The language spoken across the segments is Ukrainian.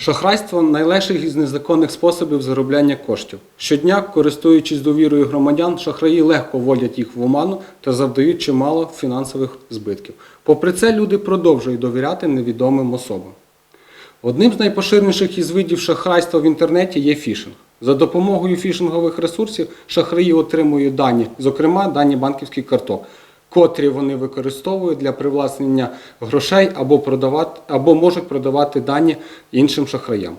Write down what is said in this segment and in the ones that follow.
Шахрайство найлегший із незаконних способів заробляння коштів. Щодня, користуючись довірою громадян, шахраї легко вводять їх в оману та завдають чимало фінансових збитків. Попри це, люди продовжують довіряти невідомим особам. Одним з найпоширеніших із видів шахрайства в інтернеті є фішинг. За допомогою фішингових ресурсів шахраї отримують дані, зокрема дані банківських карток, котрі вони використовують для привласнення грошей або, продавати, або можуть продавати дані іншим шахраям.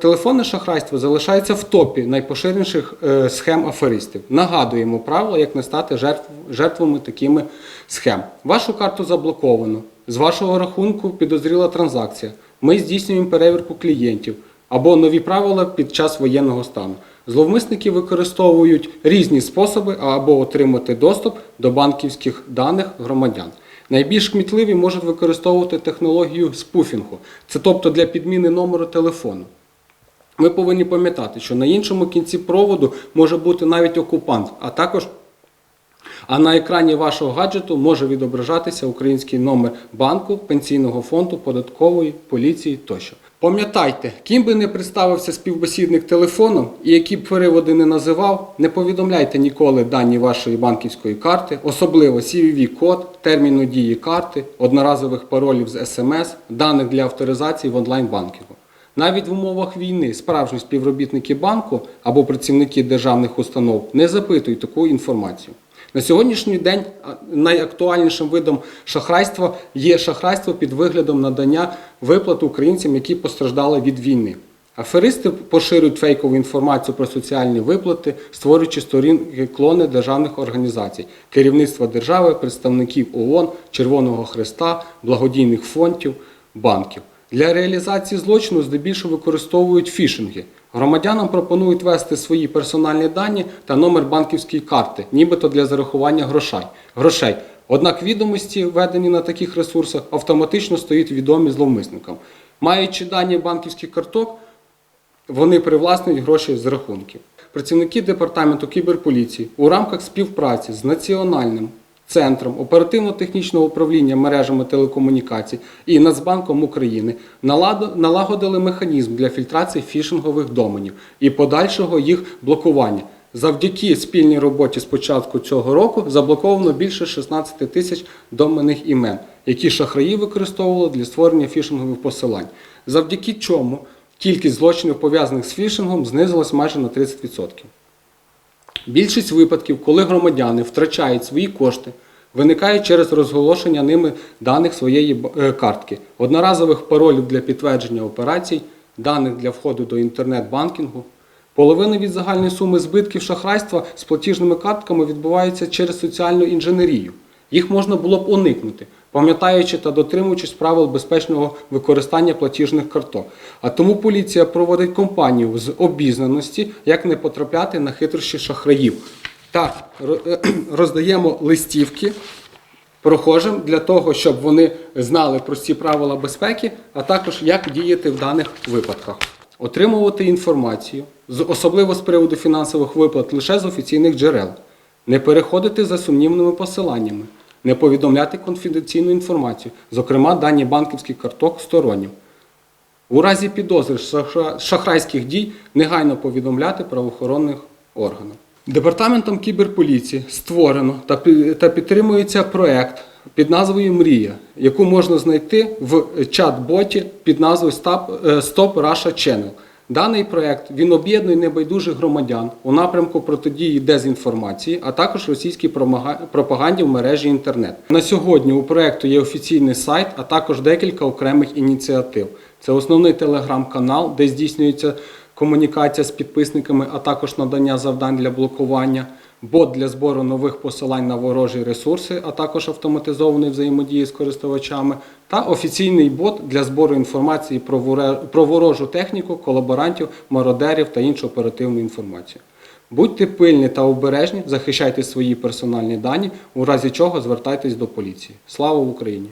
Телефонне шахрайство залишається в топі найпоширеніших е, схем аферистів. Нагадуємо правила, як не стати жертв, жертвами такими схем. Вашу карту заблоковано. З вашого рахунку підозріла транзакція. Ми здійснюємо перевірку клієнтів або нові правила під час воєнного стану. Зловмисники використовують різні способи або отримати доступ до банківських даних громадян. Найбільш кмітливі можуть використовувати технологію спуфінгу, це тобто для підміни номеру телефону. Ми повинні пам'ятати, що на іншому кінці проводу може бути навіть окупант, а також а на екрані вашого гаджету може відображатися український номер банку, пенсійного фонду, податкової, поліції тощо. Пам'ятайте, ким би не представився співбесідник телефоном і які б переводи не називав, не повідомляйте ніколи дані вашої банківської карти, особливо CVV-код, терміну дії карти, одноразових паролів з СМС, даних для авторизації в онлайн-банкінгу. Навіть в умовах війни справжні співробітники банку або працівники державних установ не запитують таку інформацію. На сьогоднішній день найактуальнішим видом шахрайства є шахрайство під виглядом надання виплат українцям, які постраждали від війни. Аферисти поширюють фейкову інформацію про соціальні виплати, створюючи сторінки клони державних організацій, керівництва держави, представників ООН, Червоного Христа, благодійних фондів, банків. Для реалізації злочину здебільшого використовують фішинги. Громадянам пропонують ввести свої персональні дані та номер банківської карти, нібито для зарахування грошей. Однак відомості, введені на таких ресурсах, автоматично стають відомі зловмисникам. Маючи дані банківських карток, вони привласнюють гроші з рахунків. Працівники департаменту кіберполіції у рамках співпраці з Національним центром оперативно-технічного управління мережами телекомунікацій і Нацбанком України налагодили механізм для фільтрації фішингових доменів і подальшого їх блокування. Завдяки спільній роботі з початку цього року заблоковано більше 16 тисяч доменних імен, які шахраї використовували для створення фішингових посилань. Завдяки чому кількість злочинів, пов'язаних з фішингом, знизилась майже на 30%. Більшість випадків, коли громадяни втрачають свої кошти, виникає через розголошення ними даних своєї е, картки, одноразових паролів для підтвердження операцій, даних для входу до інтернет-банкінгу. Половина від загальної суми збитків шахрайства з платіжними картками відбувається через соціальну інженерію. Їх можна було б уникнути, пам'ятаючи та дотримуючись правил безпечного використання платіжних карток. А тому поліція проводить кампанію з обізнаності, як не потрапляти на хитрощі шахраїв. Та роздаємо листівки прохожим для того, щоб вони знали прості правила безпеки, а також як діяти в даних випадках. Отримувати інформацію, особливо з приводу фінансових виплат, лише з офіційних джерел, не переходити за сумнівними посиланнями, не повідомляти конфіденційну інформацію, зокрема дані банківських карток стороннім. У разі підозри шахрайських дій негайно повідомляти правоохоронних органів. Департаментом кіберполіції створено та підтримується проект під назвою Мрія, яку можна знайти в чат-боті під назвою Stop е, Russia Channel. Даний проект він об'єднує небайдужих громадян у напрямку протидії дезінформації, а також російській пропаганді в мережі інтернет. На сьогодні у проекту є офіційний сайт, а також декілька окремих ініціатив. Це основний телеграм-канал, де здійснюється комунікація з підписниками, а також надання завдань для блокування, бот для збору нових посилань на ворожі ресурси, а також автоматизованої взаємодії з користувачами, та офіційний бот для збору інформації про ворожу техніку, колаборантів, мародерів та іншу оперативну інформацію. Будьте пильні та обережні, захищайте свої персональні дані, у разі чого звертайтесь до поліції. Слава Україні!